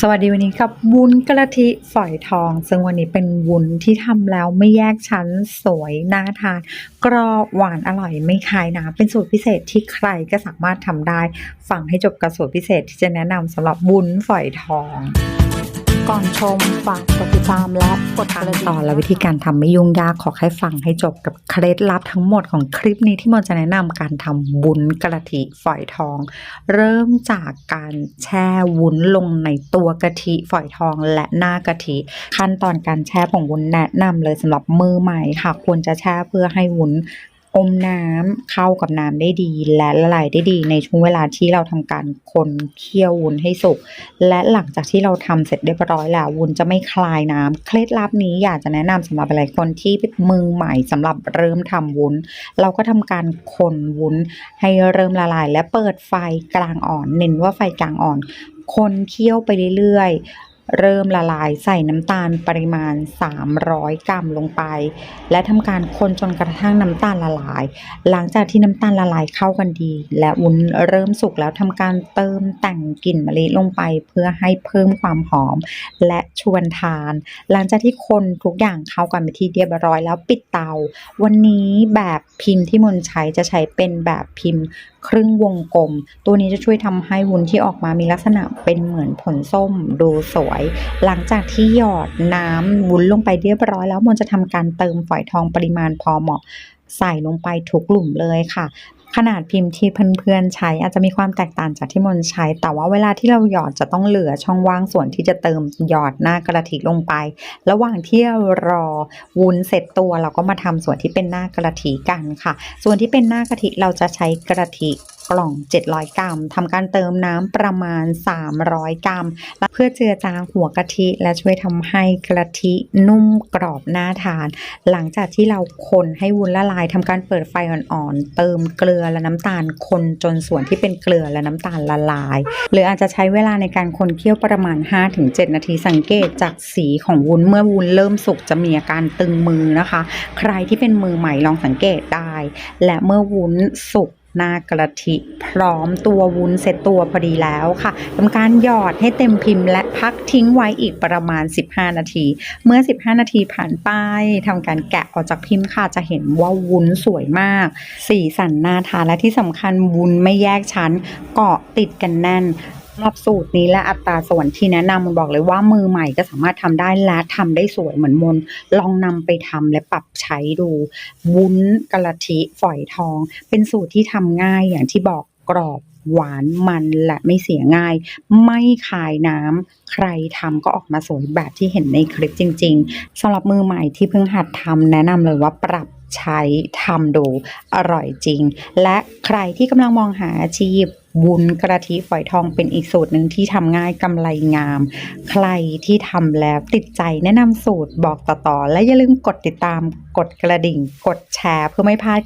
สวัสดีวันนี้กับวุ้นกะทิฝอยทอง ซึ่งวันนี้เป็นวุ้นที่ทำแล้วไม่แยกชั้นสวยน่าทาน กรอบหวานอร่อยไม่คายน้ำเป็นสูตรพิเศษที่ใครก็สามารถทำได้ ฟังให้จบกับสูตรพิเศษที่จะแนะนำสำหรับวุ้นฝอยทอง ก่อนชมฝากกดติดตามและกดกระดิ่งตอนและวิธีการทำไม่ยุ่งยากขอให้ฟังให้จบกับเคล็ดลับทั้งหมดของคลิปนี้ที่มนจะแนะนำการทำวุ้นกะทิฝอยทอง เริ่มจากการแช่วุ้นลงในตัวกะทิฝอยทองและหน้ากะทิ ขั้นตอนการแช่ของวุ้นแนะนำเลยสำหรับมือใหม่ค่ะ ควรจะแช่เพื่อให้วุ้น อมน้ำเข้ากับน้ำได้ดี และละลายได้ดีในช่วงเวลาที่เราทำการคนเคี่ยววุ้นให้สุก และหลังจากที่เราทำเสร็จเรียบร้อยแล้ววุ้นจะไม่คลายน้ำเคล็ดลับนี้อยากจะแนะนำสำหรับหลายคนที่มือใหม่สำหรับเริ่มทำวุ้น เราก็ทำการคนวุ้นให้เริ่มละลาย และเปิดไฟกลางอ่อน เน้นว่าไฟกลางอ่อน คนเคี่ยวไปเรื่อยๆ เริ่มละลายใส่น้ำตาลปริมาณ 300 กรัมลงไป และทำการคนจนกระทั่งน้ำตาลละลาย หลังจากที่น้ำตาลละลายเข้ากันดี และวุ้นเริ่มสุกแล้วทำการเติมแต่งกลิ่นมะลิลงไป เพื่อให้เพิ่มความหอม และชวนทาน หลังจากที่คนทุกอย่างเข้ากันไปที่เรียบร้อยแล้วปิดเตา วันนี้แบบพิมพ์ที่มนใช้จะใช้เป็นแบบพิมพ์ ครึ่งวงกลม ตัวนี้จะช่วยทำให้วุ้นที่ออกมามีลักษณะเป็นเหมือนผลส้มดูสวย หลังจากที่หยอดน้ำวุ้นลงไปเรียบร้อยแล้วมนจะทำการเติมฝอยทองปริมาณพอเหมาะใส่ลงไปทุกกลุ่มเลยค่ะ ขนาดพิมพ์ที่เพื่อนๆใช้อาจจะมีความแตกต่างจากที่มนใช้ แต่ว่าเวลาที่เราหยอดจะต้องเหลือช่องว่างส่วนที่จะเติมหยอดหน้ากระถิลงไป ระหว่างที่รอวุ้นเสร็จตัวเราก็มาทำส่วนที่เป็นหน้ากระถิกันค่ะ ส่วนที่เป็นหน้ากะทิเราจะใช้กระทิ กล่อง 700 กรัมทำการเติมน้ำประมาณ 300 กรัม เพื่อเจือจางหัวกะทิ และช่วยทำให้กะทินุ่มกรอบน่าทาน หลังจากที่เราคนให้วุ้นละลายทำการเปิดไฟอ่อนๆ เติมเกลือและน้ำตาลคนจนส่วนที่เป็นเกลือและน้ำตาลละลาย หรืออาจจะใช้เวลาในการคนเคี่ยวประมาณ 5-7 นาทีสังเกตจากสีของวุ้นเมื่อวุ้นเริ่มสุกจะมีอาการตึงมือนะคะ ใครที่เป็นมือใหม่ลองสังเกตได้ และเมื่อวุ้นสุก หน้ากระทิพร้อมตัววุ้นเสร็จตัวพอดีแล้วค่ะทำการหยอดให้เต็มพิมพ์และพักทิ้งไว้อีกประมาณ 15 นาที เมื่อ 15 นาทีผ่านไปทำการแกะออกจากพิมพ์ค่ะจะเห็นว่าวุ้นสวยมาก สีสันน่าทานและที่สำคัญวุ้นไม่แยกชั้นเกาะติดกันแน่น หรับสูตรนี้และอัตราส่วนที่แนะนำมันบอกเลยว่ามือใหม่ก็สามารถทำได้และทำได้สวยเหมือนมน ลองนำไปทำและปรับใช้ดู วุ้นกะละทิฝอยทอง เป็นสูตรที่ทำง่ายอย่างที่บอกกรอบหวานมันและไม่เสียง่าย ไม่คายน้ำใครทำก็ออกมาสวยแบบที่เห็นในคลิปจริง ๆสำหรับมือใหม่ที่เพิ่งหัดทำแนะนำเลยว่าปรับใช้ทำดูอร่อยจริง และใครที่กำลังมองหาอาชีพ วุ้นกระทิฝอยทองเป็นอีกสูตรหนึ่งที่ทำง่ายกำไรงาม ใครที่ทำแล้วติดใจแนะนำสูตรบอกต่อๆ และอย่าลืมกดติดตาม กดกระดิ่ง กดแชร์เพื่อไม่พลาด